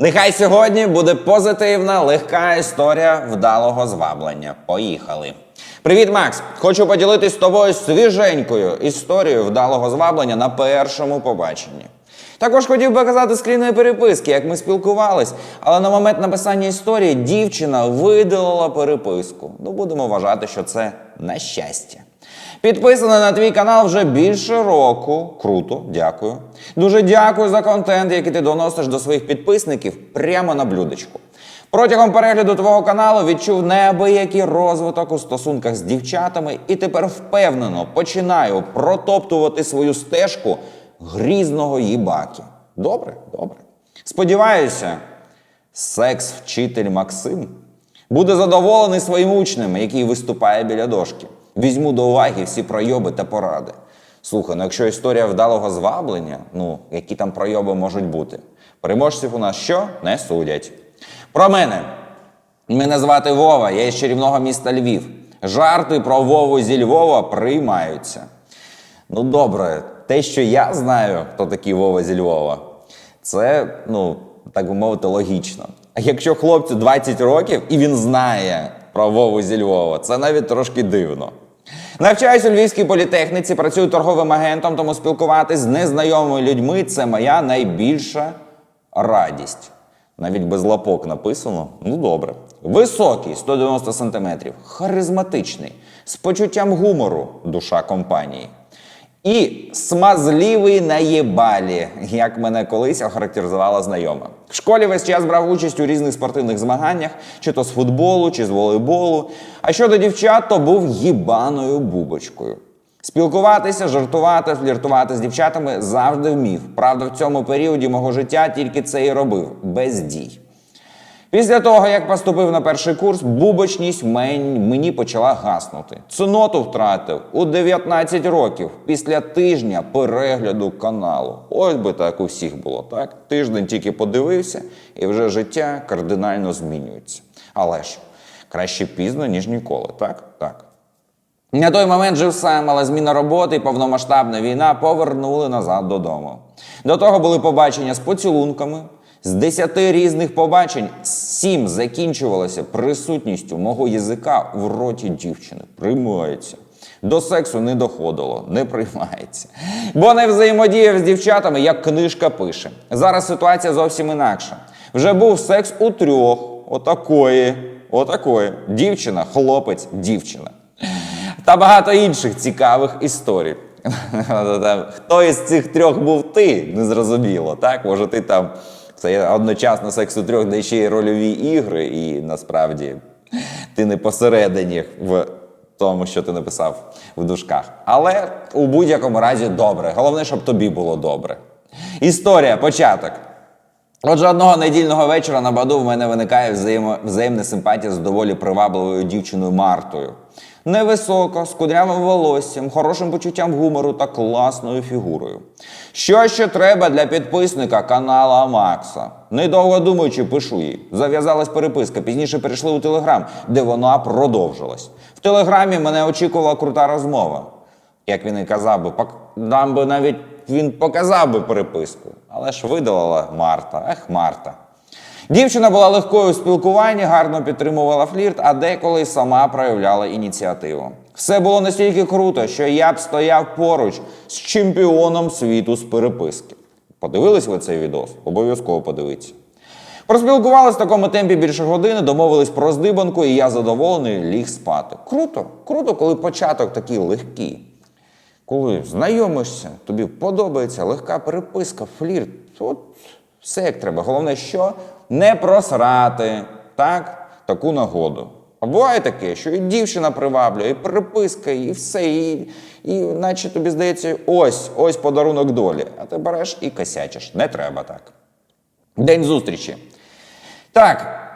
Нехай сьогодні буде позитивна, легка історія вдалого зваблення. Поїхали. Привіт, Макс! Хочу поділитись з тобою свіженькою історією вдалого зваблення на першому побаченні. Також хотів би казати скрінної переписки, як ми спілкувались, але на момент написання історії дівчина видалила переписку. Ну, будемо вважати, що це на щастя. Підписана на твій канал вже більше року. Круто, дякую. Дуже дякую за контент, який ти доносиш до своїх підписників прямо на блюдечку. Протягом перегляду твого каналу відчув неабиякий розвиток у стосунках з дівчатами і тепер впевнено починаю протоптувати свою стежку грізного їбаки. Добре, добре. Сподіваюся, секс-вчитель Максим буде задоволений своїм учнем, який виступає біля дошки. Візьму до уваги всі пройоби та поради. Слухай, ну якщо історія вдалого зваблення, ну які там пройоби можуть бути? Переможців у нас що? Не судять. Про мене. Мене звати Вова, я із чарівного міста Львів. Жарти про Вову зі Львова приймаються. Ну, добре, те, що я знаю, хто такий Вова зі Львова, це, ну, так би мовити, логічно. А якщо хлопцю 20 років і він знає про Вову зі Львова, це навіть трошки дивно. Навчаюсь у Львівській політехніці, працюю торговим агентом, тому спілкуватись з незнайомими людьми це моя найбільша радість. Навіть без лапок написано. Ну добре. Високий, 190 сантиметрів, харизматичний, з почуттям гумору, душа компанії. І смазливий наєбалі, як мене колись охарактеризувала знайома. В школі весь час брав участь у різних спортивних змаганнях, чи то з футболу, чи з волейболу. А щодо дівчат, то був їбаною бубочкою. Спілкуватися, жартувати, фліртувати з дівчатами завжди вмів. Правда, в цьому періоді мого життя тільки це і робив без дій. Після того, як поступив на перший курс, бубочність мені почала гаснути. Цноту втратив у 19 років після тижня перегляду каналу. Ось би так у всіх було, так? Тиждень тільки подивився, і вже життя кардинально змінюється. Але ж краще пізно, ніж ніколи, так? Так. На той момент жив сам, але зміна роботи і повномасштабна війна повернули назад додому. До того були побачення з поцілунками. З десяти різних побачень сім закінчувалося присутністю мого язика в роті дівчини. Приймається. До сексу не доходило, не приймається. Бо не взаємодіяв з дівчатами, як книжка пише. Зараз ситуація зовсім інакша. Вже був секс у трьох. Отакої. Отакої. Дівчина, хлопець, дівчина та багато інших цікавих історій. Хто із цих трьох був ти? Незрозуміло, так? Може, ти там це одночасно секс у трьох, де ще й рольові ігри, і насправді ти не посередині в тому, що ти написав в дужках. Але у будь-якому разі добре. Головне, щоб тобі було добре. Історія, початок. Отже, одного недільного вечора на баду в мене виникає взаємо, взаємна симпатія з доволі привабливою дівчиною Мартою. Невисоко, з кудрявим волоссям, хорошим почуттям гумору та класною фігурою. Що ще треба для підписника канала Макса? Недовго думаючи, пишу їй. Зав'язалась переписка, пізніше перейшли у Телеграм, де вона продовжилась. В Телеграмі мене очікувала крута розмова. Як він і казав би, нам би навіть він показав би переписку. Але ж видалила Марта. Ех, Марта. Дівчина була легкою у спілкуванні, гарно підтримувала флірт, а деколи сама проявляла ініціативу. Все було настільки круто, що я б стояв поруч з чемпіоном світу з переписки. Подивились ви цей відос? Обов'язково подивіться. Проспілкувалися в такому темпі більше години, домовились про здибанку, і я задоволений ліг спати. Круто, круто, коли початок такий легкий. Коли знайомишся, тобі подобається легка переписка, флірт, от все як треба. Головне, що не просрати так, таку нагоду. А буває таке, що і дівчина приваблює, і переписка, і все, і, і наче тобі здається, ось, ось подарунок долі. А ти береш і косячиш. Не треба так. День зустрічі. Так,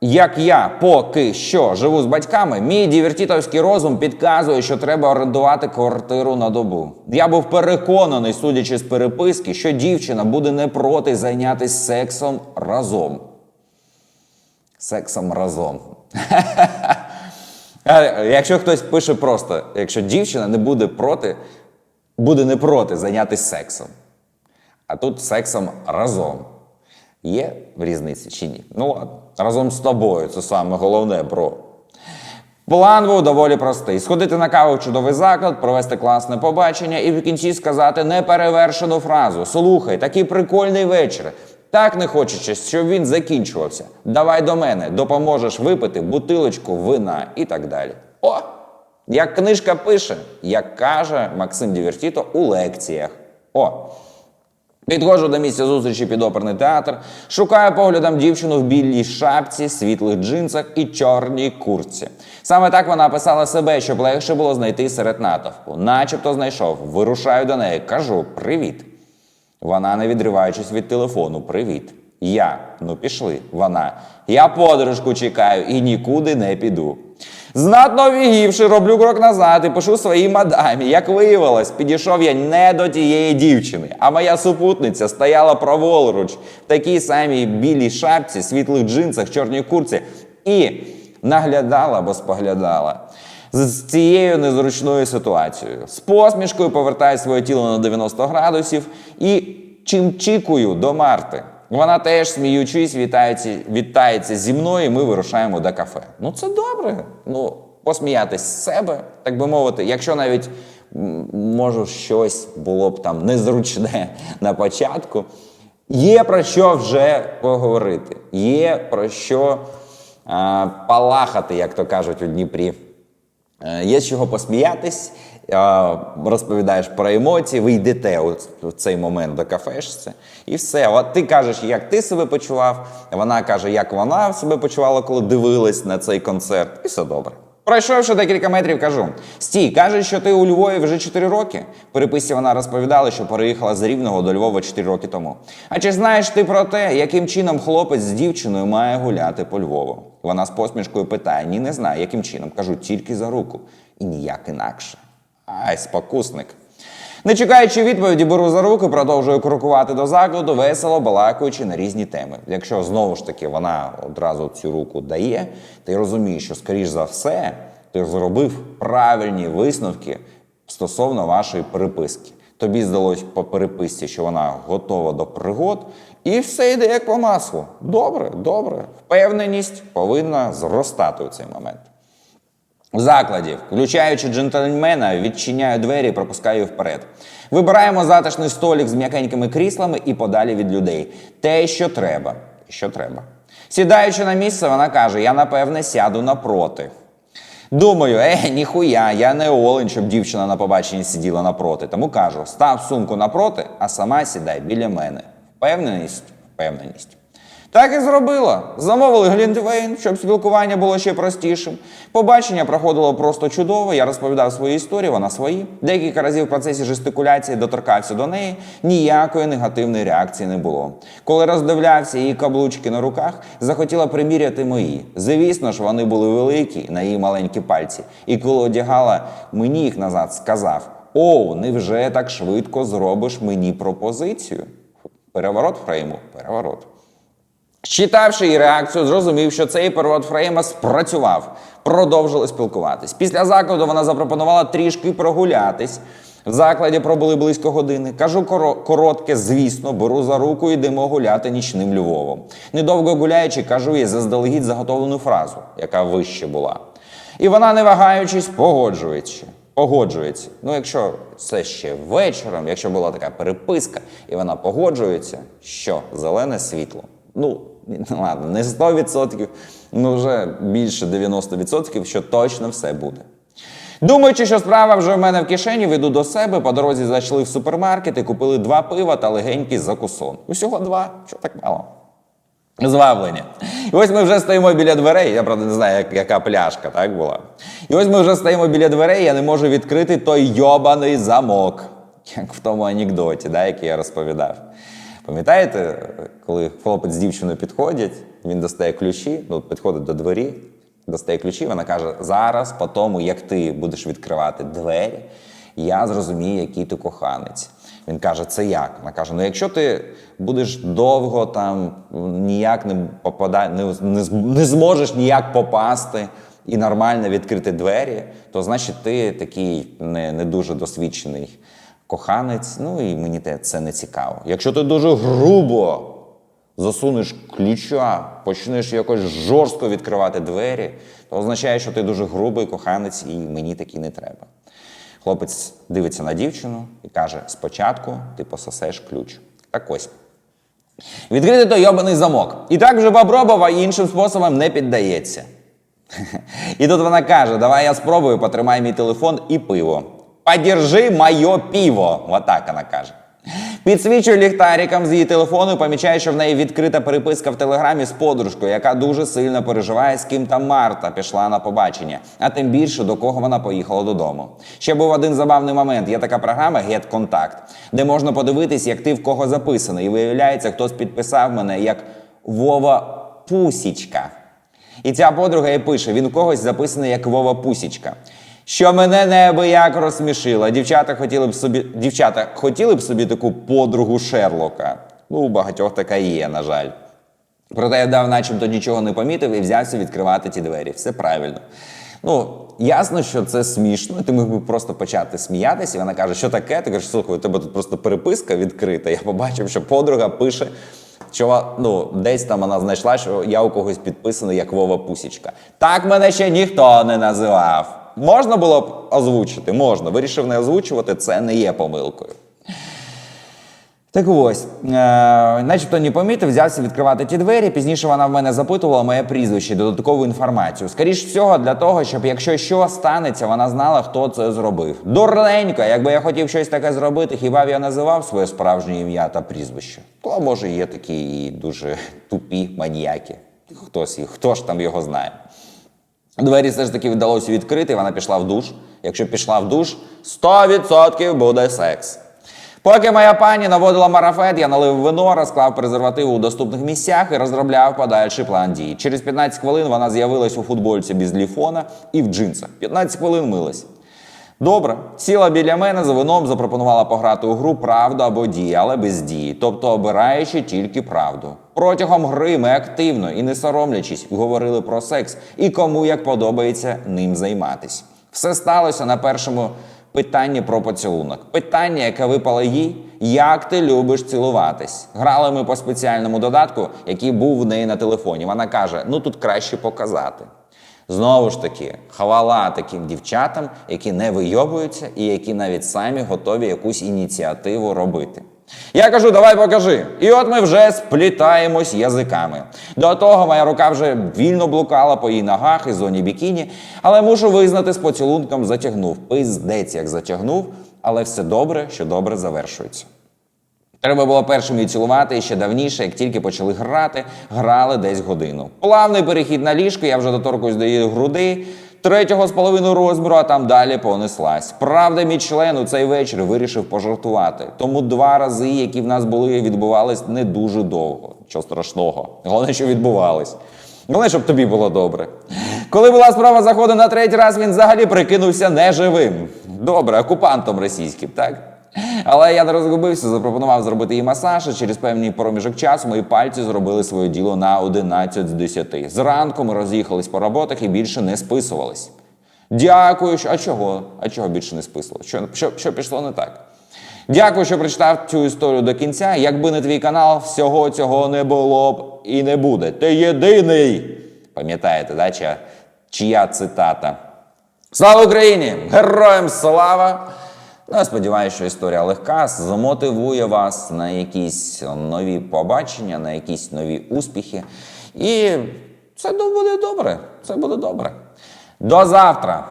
як я поки що живу з батьками, мій дівертітовський розум підказує, що треба орендувати квартиру на добу. Я був переконаний, судячи з переписки, що дівчина буде не проти зайнятися сексом разом. Сексом разом. Якщо хтось пише просто, якщо дівчина не буде проти, буде не проти зайнятися сексом. А тут сексом разом. Є в різниці чи ні? Ну ладно, разом з тобою, це саме головне, бро. План був доволі простий: сходити на каву в чудовий заклад, провести класне побачення і в кінці сказати неперевершену фразу: Слухай, такий прикольний вечір. Так не хочеться, щоб він закінчувався. Давай до мене, допоможеш випити бутилочку вина і так далі. О! Як книжка пише, як каже Максим Дівертіто у лекціях. О! Підходжу до місця зустрічі під оперний театр, шукаю поглядом дівчину в білій шапці, світлих джинсах і чорній куртці. Саме так вона описала себе, щоб легше було знайти серед натовпу. Начебто знайшов, вирушаю до неї, кажу привіт. Вона, не відриваючись від телефону, привіт. Я, ну пішли. Вона. Я подружку чекаю і нікуди не піду. Знатно овігівши, роблю крок назад і пишу своїй мадамі. Як виявилось, підійшов я не до тієї дівчини, а моя супутниця стояла праворуч в такій самій білій шапці, світлих джинсах, чорній курці і наглядала або споглядала з цією незручною ситуацією. З посмішкою повертаю своє тіло на 90 градусів і чимчикую до Марти. Вона теж сміючись, вітається, вітається зі мною, і ми вирушаємо до кафе. Ну це добре. Ну, посміятись з себе, так би мовити, якщо навіть може щось було б там незручне на початку. Є про що вже поговорити, є про що а, палахати, як то кажуть у Дніпрі. Е, Є чого посміятись, е, розповідаєш про емоції, ви йдете в цей момент до кафешці, і все. Ти кажеш, як ти себе почував, вона каже, як вона себе почувала, коли дивилась на цей концерт, і все добре. Пройшовши декілька метрів, кажу: стій, кажуть, що ти у Львові вже 4 роки. В переписці вона розповідала, що переїхала з Рівного до Львова 4 роки тому. А чи знаєш ти про те, яким чином хлопець з дівчиною має гуляти по Львову? Вона з посмішкою питає: ні, не знаю, яким чином. Кажу, тільки за руку. І ніяк інакше. Ай, спокусник. Не чекаючи відповіді, беру за руку, продовжую крокувати до закладу, весело балакаючи на різні теми. Якщо знову ж таки вона одразу цю руку дає, ти розумієш, що скоріш за все ти зробив правильні висновки стосовно вашої переписки. Тобі здалось по переписці, що вона готова до пригод, і все йде як по маслу. Добре, добре. Впевненість повинна зростати у цей момент. В закладі, включаючи джентльмена, відчиняю двері і пропускаю вперед. Вибираємо затишний столик з м'якенькими кріслами і подалі від людей. Те, що треба. Що треба. Сідаючи на місце, вона каже: я напевне сяду напроти. Думаю, е, ніхуя, я не олень, щоб дівчина на побаченні сиділа напроти. Тому кажу: став сумку напроти, а сама сідай біля мене. Впевненість, впевненість. Так і зробила. Замовили Глінтвейн, щоб спілкування було ще простішим. Побачення проходило просто чудово. Я розповідав свої історії, вона свої. Декілька разів в процесі жестикуляції доторкався до неї. Ніякої негативної реакції не було. Коли роздивлявся її каблучки на руках, захотіла приміряти мої. Звісно ж, вони були великі на її маленькі пальці. І коли одягала мені їх назад, сказав: Оу, невже так швидко зробиш мені пропозицію? Переворот фрейму, переворот. Считавши її реакцію, зрозумів, що цей перевод Фрейма спрацював. Продовжили спілкуватись. Після закладу вона запропонувала трішки прогулятись. В закладі пробули близько години. Кажу коротке, звісно, беру за руку і йдемо гуляти нічним Львовом. Недовго гуляючи, кажу їй заздалегідь заготовлену фразу, яка вище була. І вона, не вагаючись, погоджується. Погоджується. Ну, якщо це ще вечором, якщо була така переписка, і вона погоджується, що зелене світло. Ну, ладно, не 100%, ну вже більше 90%, що точно все буде. Думаючи, що справа вже в мене в кишені, веду до себе, по дорозі зайшли в супермаркет і купили два пива та легенький закусон. Усього два, що так мало. Зваблення. І ось ми вже стоїмо біля дверей. Я правда не знаю, як, яка пляшка так була. І ось ми вже стоїмо біля дверей, я не можу відкрити той йобаний замок, як в тому анекдоті, да, який я розповідав. Пам'ятаєте, коли хлопець з дівчиною підходять, він достає ключі, ну, підходить до двері, достає ключі, вона каже: зараз, по тому, як ти будеш відкривати двері, я зрозумію, який ти коханець. Він каже, це як? Вона каже: ну якщо ти будеш довго там ніяк не попада... не, не, не зможеш ніяк попасти і нормально відкрити двері, то значить ти такий не, не дуже досвідчений коханець. Ну і мені це не цікаво. Якщо ти дуже грубо засунеш ключа, почнеш якось жорстко відкривати двері, то означає, що ти дуже грубий коханець і мені такі не треба. Хлопець дивиться на дівчину і каже: спочатку ти пососеш ключ. Так ось. Відкрити той йобаний замок. І так вже попробував, а іншим способом не піддається. І тут вона каже: Давай я спробую, потримай мій телефон і пиво. Подержи моє пиво. Отак вона каже. Підсвічує ліхтариком з її телефону і помічає, що в неї відкрита переписка в телеграмі з подружкою, яка дуже сильно переживає, з ким там Марта пішла на побачення, а тим більше до кого вона поїхала додому. Ще був один забавний момент. Є така програма Get Contact, де можна подивитись, як ти в кого записаний. І виявляється, хтось підписав мене як Вова Пусічка. І ця подруга і пише: він у когось записаний як Вова Пусічка. Що мене неабияк розсмішило. Дівчата хотіли б собі, дівчата хотіли б собі таку подругу Шерлока. Ну, у багатьох така і є, на жаль. Проте я дав, начебто нічого не помітив і взявся відкривати ті двері. Все правильно. Ну, ясно, що це смішно. Ти міг би просто почати сміятися, і вона каже, що таке? Ти кажеш, слухай, у тебе тут просто переписка відкрита. Я побачив, що подруга пише, що ну, десь там вона знайшла, що я у когось підписаний як Вова Пусічка. Так мене ще ніхто не називав. Можна було б озвучити? Можна. Вирішив не озвучувати, це не є помилкою. Так ось, е, начебто не помітив, взявся відкривати ті двері. Пізніше вона в мене запитувала моє прізвище, додаткову інформацію. Скоріш всього, для того, щоб якщо що станеться, вона знала, хто це зробив. Дурненько, якби я хотів щось таке зробити, хіба б я називав своє справжнє ім'я та прізвище? То може є такі дуже тупі маніяки. Хтось їх, хто ж там його знає. Двері все ж таки вдалося відкрити, і вона пішла в душ. Якщо пішла в душ, 100% буде секс. Поки моя пані наводила марафет, я налив вино, розклав презервативи у доступних місцях і розробляв подальший план дій. Через 15 хвилин вона з'явилась у футбольці без ліфона і в джинсах. 15 хвилин милась. Добре, сіла біля мене за вином, запропонувала пограти у гру Правда або дія, але без дії, тобто обираючи тільки правду. Протягом гри ми активно і не соромлячись говорили про секс і кому як подобається ним займатись. Все сталося на першому питанні про поцілунок. Питання, яке випало їй, як ти любиш цілуватись. Грали ми по спеціальному додатку, який був в неї на телефоні. Вона каже: ну тут краще показати. Знову ж таки, хвала таким дівчатам, які не вийобуються і які навіть самі готові якусь ініціативу робити. Я кажу, давай покажи. І от ми вже сплітаємось язиками. До того моя рука вже вільно блукала по її ногах і зоні бікіні, але мушу визнати, з поцілунком затягнув. Пиздець як затягнув, але все добре, що добре завершується. Треба було першим її цілувати і ще давніше, як тільки почали грати, грали десь годину. Плавний перехід на ліжко, я вже доторкуюсь до її груди, третього з половиною розміру, а там далі понеслась. Правда, мій член у цей вечір вирішив пожартувати. Тому два рази, які в нас були, відбувались не дуже довго. Що страшного. Головне, що відбувались. Головне, щоб тобі було добре. Коли була справа заходу на третій раз, він взагалі прикинувся неживим. Добре, окупантом російським, так? Але я не розгубився, запропонував зробити їй масаж, і через певний проміжок часу мої пальці зробили своє діло на 11 з 10. Зранку ми роз'їхались по роботах і більше не списувались. Дякую, що. А чого? А чого більше не списувалось? Що, що, що пішло не так? Дякую, що прочитав цю історію до кінця. Якби не твій канал, всього цього не було б і не буде. Ти єдиний. Пам'ятаєте, да, чия, чия цитата? Слава Україні! Героям слава! Ну, я сподіваюся, що історія легка, замотивує вас на якісь нові побачення, на якісь нові успіхи. І це буде добре. Це буде добре. До завтра!